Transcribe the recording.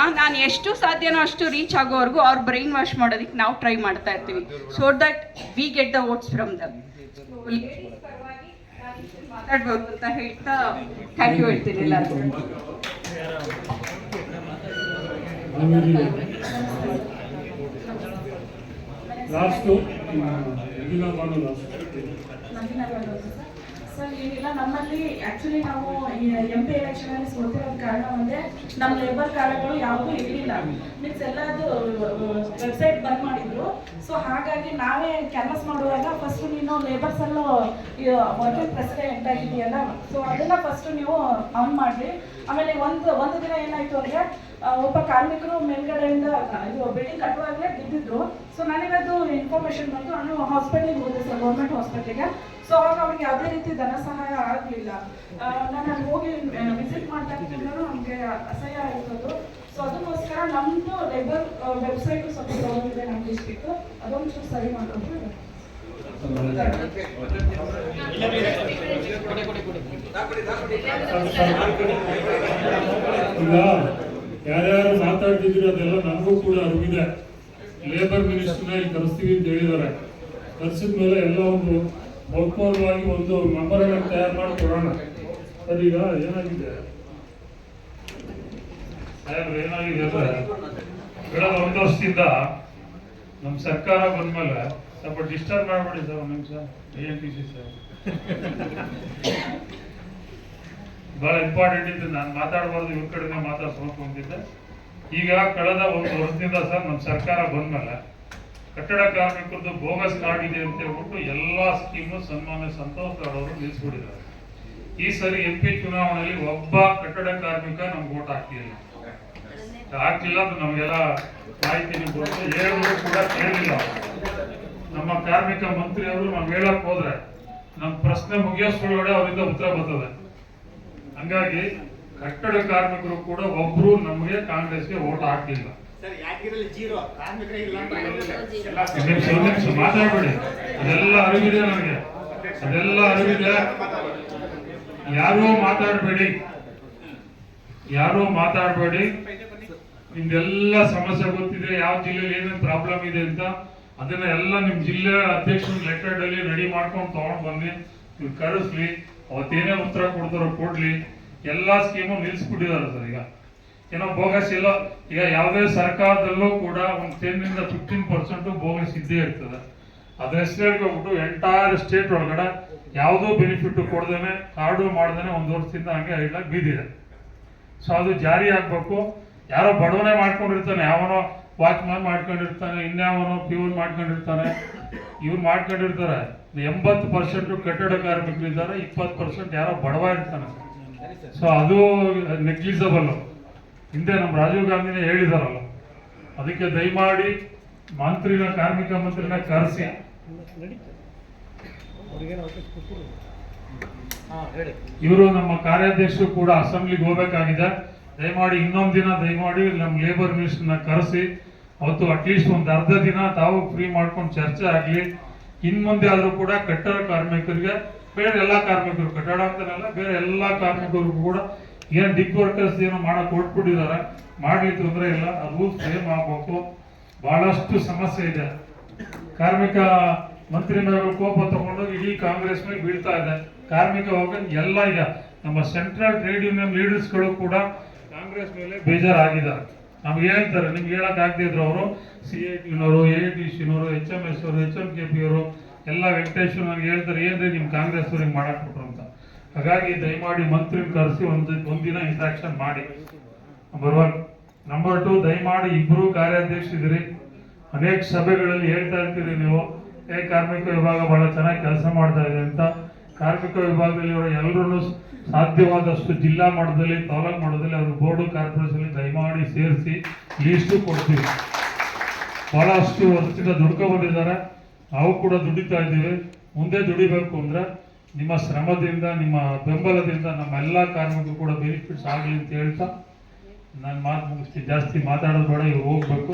ಅವ್ರನ್ನ ನಾನು ಎಷ್ಟು ಸಾಧ್ಯನೋ ಅಷ್ಟು ರೀಚ್ ಆಗೋವರೆಗೂ ಅವ್ರ ಬ್ರೈನ್ ವಾಶ್ ಮಾಡೋದಕ್ಕೆ ನಾವು ಟ್ರೈ ಮಾಡ್ತಾ ಇರ್ತೀವಿ. So that we get the votes from them ಮಾತಾಡ್ಬೋದು ಅಂತ ಹೇಳ್ತಾ ಥ್ಯಾಂಕ್ ಯು ಹೇಳ್ತೀನಿ ಎಲ್ಲರಿಗೂ. ಲಾಸ್ಟು ಸರ್ ಏನಿಲ್ಲ ನಮ್ಮಲ್ಲಿ ಆಕ್ಚುಲಿ ನಾವು ಎಂ ಪಿ ಎಲೆಕ್ಷನ್ ಅಲ್ಲಿ ಸೋತಿರೋದ್ ಕಾರಣ ಒಂದೇ ನಮ್ಮ ಲೇಬರ್ ಕಾರ್ಡ್ಗಳು ಯಾವುದೂ ಇರಲಿಲ್ಲ. ಮೀನ್ಸ್ ಎಲ್ಲದು ವೆಬ್ಸೈಟ್ ಬಂದ್ ಮಾಡಿದ್ರು. ಸೊ ಹಾಗಾಗಿ ನಾವೇ ಕ್ಯಾನ್ವಸ್ ಮಾಡುವಾಗ ಫಸ್ಟ್ ನೀನು ಲೇಬರ್ಸ್ ಅಲ್ಲೂ ವರ್ಕಿಂಗ್ ಪ್ರೆಸಿಡೆಂಟ್ ಆಗಿದೆಯಲ್ಲ ಸೊ ಅದನ್ನ ಫಸ್ಟ್ ನೀವು ಆನ್ ಮಾಡ್ರಿ. ಆಮೇಲೆ ಒಂದು ಒಂದು ದಿನ ಏನಾಯ್ತು ಅಂದ್ರೆ ಒಬ್ಬ ಕಾರ್ಮಿಕರು ಮೇಲ್ಗಡೆಯಿಂದ ಇದು ಬಿಲ್ಡಿಂಗ್ ಕಟ್ಟುವಾಗಲೇ ಬಿದ್ದಿದ್ರು. ಸೊ ನನಗದು ಇನ್ಫಾರ್ಮೇಶನ್ ಬಂತು ನಾನು ಹಾಸ್ಪಿಟ್ಲಿಗೆ ಹೋದೆ ಸರ್ ಗೌರ್ಮೆಂಟ್ ಹಾಸ್ಪಿಟ್ಲಿಗೆ ಸೊ ಅವಾಗ ಅವ್ರಿಗೆ ಯಾವುದೇ ರೀತಿ ಧನ ಸಹಾಯ ಆಗಲಿಲ್ಲ. ನಾನು ಅಲ್ಲಿ ಹೋಗಿ ವಿಸಿಟ್ ಮಾಡ್ತಾ ಇದ್ದರೂ ನಮಗೆ ಅಸಹ್ಯ ಆಯ್ತದು ಸೊ ಅದಕ್ಕೋಸ್ಕರ ನಮ್ಮದು ಲೇಬರ್ ವೆಬ್ಸೈಟ್ ಸ್ವಲ್ಪ ಪ್ರಾಬ್ಲಮ್ ಇದೆ ನಮ್ಮ ಡಿಸ್ಟಿಕ್ ಅದೊಂದು ಸರಿ ಮಾಡೋದು. ಯಾರ್ಯಾರು ಮಾತಾಡ್ತಿದ್ರು ಅದೆಲ್ಲ ನಮಗೂ ಕೂಡ ಅರಿವಿದೆ. ಲೇಬರ್ ಮಿನಿಸ್ಟರ್ನ ಇಲ್ಲಿ ಕರೆಸ್ತೀವಿ ಅಂತ ಹೇಳಿದ್ದಾರೆ. ಕರೆಸಿದ ಮೇಲೆ ಎಲ್ಲ ಒಂದು ಬಹುಪೂರ್ವವಾಗಿ ಒಂದು ಮೆಮೊರಂಡಮ್ ತಯಾರು ಮಾಡಿ ಕೊಡೋಣ ಸರ್ ಈಗ ಏನಾಗಿದೆ? ಸಾಹೇಬ್ರು, ಏನಾಗಿದೆ ಒಂದು ವರ್ಷದಿಂದ ನಮ್ಮ ಸರ್ಕಾರ ಬಂದ್ಮೇಲೆ ಸ್ವಲ್ಪ ಡಿಸ್ಟರ್ಬ್ ಮಾಡಬೇಡಿ ಸರ್, ಒಂದು ನಿಮಿಷ. A N T C sir. ಬಹಳ ಇಂಪಾರ್ಟೆಂಟ್ ಇದ್ದು ನಾನು ಮಾತಾಡಬಾರ್ದು, ಇವ್ರ ಕಡೆನೇ ಮಾತಾಡ್ಸ್ಬೇಕು ಈಗ ಕಳೆದ ಒಂದು ವರ್ಷದಿಂದ ಸರ್ ನಮ್ಮ ಸರ್ಕಾರ ಬಂದ್ಮೇಲೆ ಕಟ್ಟಡ ಕಾರ್ಮಿಕರದ್ದು ಬೋಗಸ್ ಕಾರ್ಡ್ ಇದೆ ಅಂತ ಹೇಳ್ಬಿಟ್ಟು ಎಲ್ಲಾ ಸ್ಕೀಮು ಸನ್ಮಾನ್ಯ ಸಂತೋಷ್ ಅವರು ನಿಲ್ಲಿಸ್ಬಿಟ್ಟಿದ್ದಾರೆ ಈ ಸರಿ ಎಂ ಪಿ ಚುನಾವಣೆಯಲ್ಲಿ ಒಬ್ಬ ಕಟ್ಟಡ ಕಾರ್ಮಿಕ ನಮ್ಗೆ ಓಟ್ ಹಾಕ್ತಿಲ್ಲ ಹಾಕ್ಲಿಲ್ಲ ಅದು ನಮಗೆಲ್ಲ ಮಾಹಿತಿ ಹೇಳಿದ್ರು ಕೂಡ ಕೇಳಿಲ್ಲ ನಮ್ಮ ಕಾರ್ಮಿಕ ಮಂತ್ರಿ ಅವರು ನಾವು ಹೇಳಕ್ ಹೋದ್ರೆ ನಮ್ಮ ಪ್ರಶ್ನೆ ಮುಗಿಯೋಷ್ಟ್ರೊಳಗಡೆ ಅವರಿಂದ ಉತ್ತರ ಬರ್ತದೆ. ಹಂಗಾಗಿ ಕಟ್ಟಡ ಕಾರ್ಮಿಕರು ಕೂಡ ಒಬ್ರು ನಮಗೆ ಕಾಂಗ್ರೆಸ್ಗೆ ಓಟ್ ಹಾಕ್ಲಿಲ್ಲ. ಸರ್ ಯಾದಗಿರಿಯಲ್ಲಿ ಜೀರೋ. ಕಾರ್ಮಿಕರೇ ಇಲ್ಲ ಅಂತ ಎಲ್ಲ ಒಂದ್ ನಿಮಿಷ, ಮಾತಾಡ್ಬೇಡಿ. ಅದೆಲ್ಲ ಅರಿವಿದೆ ನಮಗೆ. ಅದೆಲ್ಲ ಅರಿವಿದೆ. ಯಾರೂ ಮಾತಾಡಬೇಡಿ. ಯಾರೂ ಮಾತಾಡಬೇಡಿ. ನಿಮ್ದೆಲ್ಲ ಸಮಸ್ಯೆ ಗೊತ್ತಿದೆ ಯಾವ ಜಿಲ್ಲೆಯಲ್ಲಿ ಏನೇನು ಪ್ರಾಬ್ಲಮ್ ಇದೆ ಅಂತ. ಅದನ್ನ ಎಲ್ಲ ನಿಮ್ ಜಿಲ್ಲೆ ಅಧ್ಯಕ್ಷರ ಲೆಟರ್ ಅಲ್ಲಿ ರೆಡಿ ಮಾಡ್ಕೊಂಡು ತಗೊಂಡ್ ಬನ್ನಿ. ನೀವು ಕರೆಸ್ಲಿ. ಅವತ್ತೇನೇ ಉತ್ತರ ಕೊಡ್ತಾರೋ ಕೊಡ್ಲಿ. ಎಲ್ಲಾ ಸ್ಕೀಮು ನಿಲ್ಸ್ಬಿಟ್ಟಿದ್ದಾರೆ ಸರ್ ಈಗ. ಏನೋ ಬೋಗಸ್ ಇಲ್ಲ, ಈಗ ಯಾವುದೇ ಸರ್ಕಾರದಲ್ಲೂ ಕೂಡ ಒಂದು ಟೆನ್ ಇಂದ ಫಿಫ್ಟೀನ್ ಪರ್ಸೆಂಟು ಬೋಗಸ್ ಇದ್ದೇ ಇರ್ತದೆ. ಅದ್ರ ಹೇಳ್ಕೊಬಿಟ್ಟು ಎಂಟೈರ್ ಸ್ಟೇಟ್ ಒಳಗಡೆ ಯಾವುದೋ ಬೆನಿಫಿಟ್ ಕೊಡ್ದೇನೆ ಕಾರ್ಡು ಮಾಡ್ದೇನೆ ಒಂದು ವರ್ಷದಿಂದ ಹಂಗೆ ಇಲ್ಲ ಬೀದಿದೆ. ಸೊ ಅದು ಜಾರಿ ಆಗಬೇಕು. ಯಾರೋ ಬಡವನೇ ಮಾಡ್ಕೊಂಡಿರ್ತಾನೆ, ಯಾವನೋ ವಾಚ್ಮ್ಯಾನ್ ಮಾಡ್ಕೊಂಡಿರ್ತಾನೆ, ಇನ್ಯಾವನೋ ಪ್ಯೂನ್ ಮಾಡ್ಕೊಂಡಿರ್ತಾನೆ, ಇವ್ರು ಮಾಡ್ಕೊಂಡಿರ್ತಾರೆ. ಎಂಬತ್ತು ಪರ್ಸೆಂಟ್ ಕಟ್ಟಡ ಕಾರ್ಮಿಕರಿದ್ದಾರೆ, ಇಪ್ಪತ್ತು ಪರ್ಸೆಂಟ್ ಯಾರೋ ಬಡವ ಇರ್ತಾನೆ. ಸೊ ಅದು ನೆಗ್ಲಿಸಬಲ್ ಹಿಂದೆ ನಮ್ಮ ರಾಜೀವ್ ಗಾಂಧಿನೇ ಹೇಳಿದಾರಲ್ಲ, ಅದಕ್ಕೆ ದಯಮಾಡಿ ಮಂತ್ರಿನ, ಕಾರ್ಮಿಕ ಮಂತ್ರಿನ ಕರೆಸಿ. ಇವರು ನಮ್ಮ ಕಾರ್ಯಾಧ್ಯಕ್ಷರು ಕೂಡ ಅಸೆಂಬ್ಲಿಗೆ ಹೋಗಬೇಕಾಗಿದೆ. ದಯಮಾಡಿ ಇನ್ನೊಂದು ದಿನ ದಯಮಾಡಿ ನಮ್ಮ ಲೇಬರ್ ಮಿನಿಸ್ಟರ್ನ ಕರೆಸಿ. ಅವತ್ತು ಅಟ್ಲೀಸ್ಟ್ ಒಂದು ಅರ್ಧ ದಿನ ತಾವು ಫ್ರೀ ಮಾಡ್ಕೊಂಡು ಚರ್ಚೆ ಆಗಲಿ. ಇನ್ಮುಂದೆ ಮುಂದೆ ಆದ್ರೂ ಕೂಡ ಕಟ್ಟಡ ಕಾರ್ಮಿಕರಿಗೆ, ಬೇರೆ ಎಲ್ಲ ಕಾರ್ಮಿಕರು, ಕಟ್ಟಡ ಅಂತನಲ್ಲ, ಬೇರೆ ಎಲ್ಲ ಕಾರ್ಮಿಕರಿಗೂ ಕೂಡ ಏನ್ ಡಿಕ್ ವರ್ಕರ್ಸ್ ಏನೋ ಮಾಡಕ್ ಕೊಟ್ಬಿಟ್ಟಿದ್ದಾರೆ ಮಾಡ್ಲಿ ತೊಂದರೆ ಇಲ್ಲ, ಅದು ಸೇಮ್ ಆಗ್ಬೇಕು. ಬಹಳಷ್ಟು ಸಮಸ್ಯೆ ಇದೆ. ಕಾರ್ಮಿಕ ಮಂತ್ರಿ ಮೇಲೆ ಕೋಪ ತಗೊಂಡು ಇಡೀ ಕಾಂಗ್ರೆಸ್ ಮೇಲೆ ಬೀಳ್ತಾ ಇದೆ. ಕಾರ್ಮಿಕ ಹೋಗನ್ ಎಲ್ಲ ಈಗ ನಮ್ಮ ಸೆಂಟ್ರಲ್ ಟ್ರೇಡ್ ಯೂನಿಯನ್ ಲೀಡರ್ಸ್ಗಳು ಕೂಡ ಕಾಂಗ್ರೆಸ್ ಮೇಲೆ ಬೇಜಾರಾಗಿದ್ದಾರೆ. ನಮ್ಗೆ ಹೇಳ್ತಾರೆ, ನಿಮ್ಗೆ ಹೇಳಕ್ ಇದ್ರು ಅವರು. ಸಿ ಐ ಟಿನವರು ಎ ಟಿ ಸಿನವರು ಎಚ್ ಎಂ ಎಸ್ ಅವರು, ಎಚ್ ಎಂ ಕೆ ಪಿ ಅವರು, ಎಲ್ಲ ವೆಂಕಟೇಶ್ ನನಗೆ ಹೇಳ್ತಾರೆ, ಏನ್ರಿ ನಿಮ್ ಕಾಂಗ್ರೆಸ್ ಅವ್ರಿಗೆ ಮಾಡಕ್ ಕೊಟ್ರು ಅಂತ. ಹಾಗಾಗಿ ದಯಮಾಡಿ ಮಂತ್ರಿ ಕರೆಸಿ ಒಂದು ಒಂದಿನ ಇಂಟ್ರಾಕ್ಷನ್ ಮಾಡಿ. ನಂಬರ್ ಒನ್ ನಂಬರ್ ಟು ದಯಮಾಡಿ ಇಬ್ರು ಕಾರ್ಯಾಧ್ಯಕ್ಷರಿದ್ದೀರಿ. ಅನೇಕ ಸಭೆಗಳಲ್ಲಿ ಹೇಳ್ತಾ ಇರ್ತೀರಿ ನೀವು, ಏ, ಕಾರ್ಮಿಕ ವಿಭಾಗ ಬಹಳ ಚೆನ್ನಾಗಿ ಕೆಲಸ ಮಾಡ್ತಾ ಇದೆ ಅಂತ. ಕಾರ್ಮಿಕ ವಿಭಾಗದಲ್ಲಿ ಇರೋ ಎಲ್ಲರೂ ಸಾಧ್ಯವಾದಷ್ಟು ಜಿಲ್ಲಾ ಮಟ್ಟದಲ್ಲಿ, ತಾಲೂಕು ಮಟ್ಟದಲ್ಲಿ ಅವರು ಬೋರ್ಡು ಕಾರ್ಪೊರೇಷನ್ ದಯಮಾಡಿ ಸೇರಿಸಿ ಲೀಸ್ಟು ಕೊಡ್ತೀವಿ. ಬಹಳಷ್ಟು ವರ್ಷದಿಂದ ದುಡ್ಕೊ ಬಂದಿದ್ದಾರೆ ನಾವು ಕೂಡ ದುಡಿತಾ ಇದ್ದೀವಿ. ಮುಂದೆ ದುಡಿಬೇಕು ಅಂದ್ರೆ ನಿಮ್ಮ ಶ್ರಮದಿಂದ, ನಿಮ್ಮ ಬೆಂಬಲದಿಂದ ನಮ್ಮ ಎಲ್ಲ ಕಾರ್ಮಿಕರು ಕೂಡ ಬೆನಿಫಿಟ್ಸ್ ಆಗಲಿ ಅಂತ ಹೇಳ್ತಾ, ನಾನು ಮಾತು ಮುಗಿಸ್ತೀನಿ. ಜಾಸ್ತಿ ಮಾತಾಡೋದು ಬೇಡ, ಇವ್ರು ಹೋಗ್ಬೇಕು.